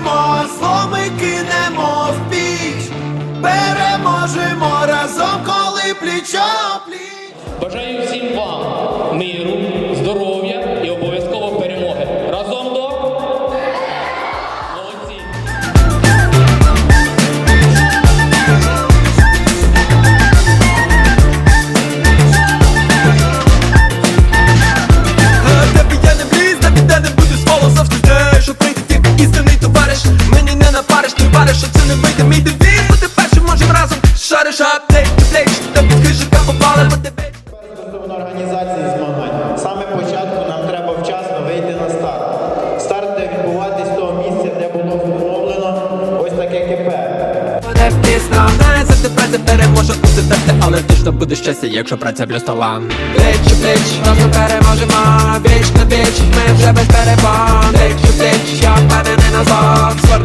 примножимо, зло кинемо в піч, переможемо разом, коли плічо пліч. Бажаю всім вам миру, Мені не напариш, ти вариш, що це не вийде. Мій девіз Бути першим можем разом. Шариш аптек, плеч Та під хижака попали, бо тебе Стосовно організації змагань. Саме початку нам треба вчасно вийти на старт. Старт буде відбуватись з того місця, де було встановлено ось таке КП. Буде пісно, не за тебе це переможе усе терти Але точно буде щастя, якщо праця плюс талант Плеч у плеч, разом переможемо Віч на віч, ми вже без перебон Плеч плеч,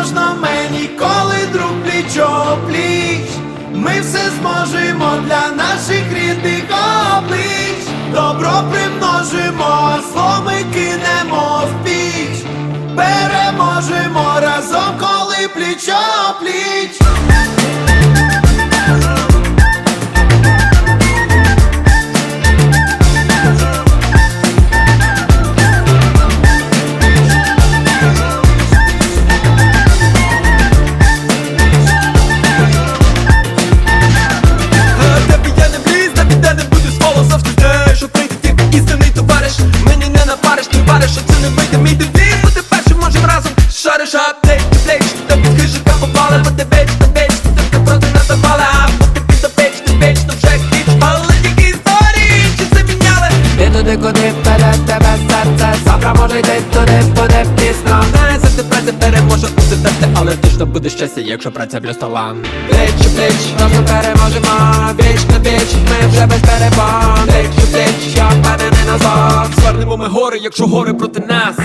Тривожно мені, коли друг пліч пліч Ми все зможемо для наших рідних облич. Добро примножимо, зло ми Завтра то не буде Не за тебе це переможе усе терти Але точно буде щастя, якщо праця плюс талант Плеч у плеч, разом переможемо. Віч на віч, ми вже без перебон Плеч у плеч, я впевнений назад Звернемо ми гори, якщо гори проти нас